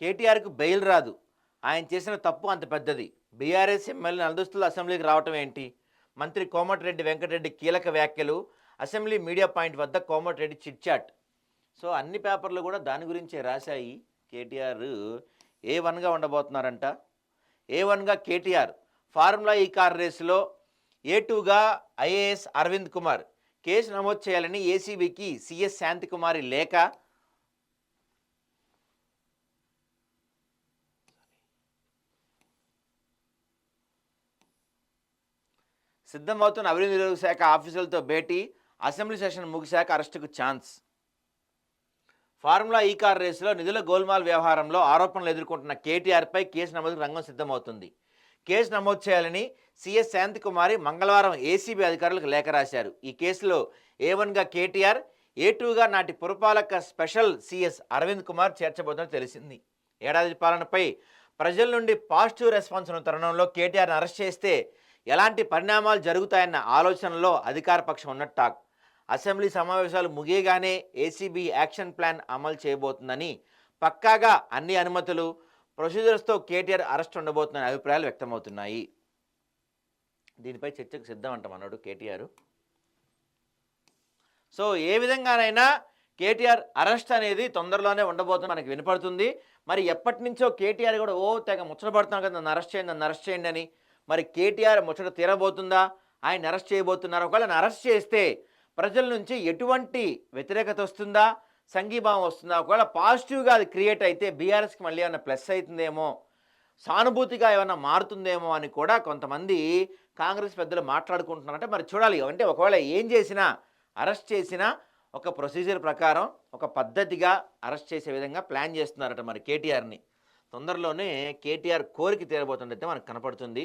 కేటీఆర్కు bail రాదు. ఆయన చేసిన తప్పు అంత పెద్దది. బీఆర్ఎస్ ఎమ్మెల్యే నలదుస్తులు అసెంబ్లీకి రావటం ఏంటి? మంత్రి కోమటిరెడ్డి వెంకటరెడ్డి కీలక వ్యాఖ్యలు అసెంబ్లీ మీడియా పాయింట్ వద్ద కోమటిరెడ్డి చిట్చాట్ సో అన్ని పేపర్లు కూడా దాని గురించే రాశాయి కేటీఆర్. ఏ వన్గా ఉండబోతున్నారంట? ఏ వన్గా కేటీఆర్ ఫార్ములా ఈ కార్ రేసులో ఏ టూగా ఐఏఎస్ అరవింద్ కుమార్ కేసు నమోదు చేయాలని ఏసీబీకి సిఎస్ శాంతికుమారి లేఖ సిద్ధమవుతున్న అభివృద్ధి నిరోధక శాఖ ఆఫీసులతో భేటీ అసెంబ్లీ సెషన్ ముగిశాక అరెస్టుకు ఛాన్స్. ఫార్ములా ఈ కార్ రేసులో నిధుల గోల్మాల్ వ్యవహారంలో ఆరోపణలు ఎదుర్కొంటున్న కేటీఆర్పై కేసు నమోదుకు రంగం సిద్ధమవుతుంది. కేసు నమోదు చేయాలని సిఎస్ శాంతికుమారి మంగళవారం ఏసీబీ అధికారులకు లేఖ రాశారు. ఈ కేసులో ఏ వన్గా కేటీఆర్ ఏ టూగా నాటి పురపాలక స్పెషల్ సిఎస్ అరవింద్ కుమార్ చేర్చబోతున్నట్టు తెలిసింది. ఏడాది పాలనపై ప్రజల నుండి పాజిటివ్ రెస్పాన్స్ ఉన్న తరుణంలో కేటీఆర్ని అరెస్ట్ చేస్తే ఎలాంటి పరిణామాలు జరుగుతాయన్న ఆలోచనలో అధికార పక్షం ఉన్నట్టు టాక్. అసెంబ్లీ సమావేశాలు ముగియగానే ఏసీబీ యాక్షన్ ప్లాన్ అమలు చేయబోతుందని పక్కాగా అన్ని అనుమతులు ప్రొసీజర్స్తో కేటీఆర్ అరెస్ట్ ఉండబోతుందనే అభిప్రాయాలు వ్యక్తమవుతున్నాయి. దీనిపై చర్చకు సిద్ధం అంట మనోడు కేటీఆర్. సో ఏ విధంగానైనా కేటీఆర్ అరెస్ట్ అనేది తొందరలోనే ఉండబోతుంది మనకి వినపడుతుంది. మరి ఎప్పటి నుంచో కేటీఆర్ కూడా ఓ తెగ ముచ్చటపడుతున్నాం కదా నన్ను అరెస్ట్ చేయండి నన్ను అరెస్ట్ చేయండి అని మరి కేటీఆర్ ముచ్చట తీరబోతుందా? ఆయన అరెస్ట్ చేయబోతున్నారు? ఒకవేళ అరెస్ట్ చేస్తే ప్రజల నుంచి ఎటువంటి వ్యతిరేకత వస్తుందా? సంఘీభావం వస్తుందా? ఒకవేళ పాజిటివ్గా అది క్రియేట్ అయితే బీఆర్ఎస్కి మళ్ళీ ఏమైనా ప్లస్ అవుతుందేమో? సానుభూతిగా ఏమైనా మారుతుందేమో అని కూడా కొంతమంది కాంగ్రెస్ పెద్దలు మాట్లాడుకుంటున్నారంటే మరి చూడాలి. అంటే ఒకవేళ ఏం చేసినా అరెస్ట్ చేసినా ఒక ప్రొసీజర్ ప్రకారం ఒక పద్ధతిగా అరెస్ట్ చేసే విధంగా ప్లాన్ చేస్తున్నారట మరి కేటీఆర్ని. తొందరలోనే కేటీఆర్ కోరిక తీరబోతుందైతే మనకు కనపడుతుంది.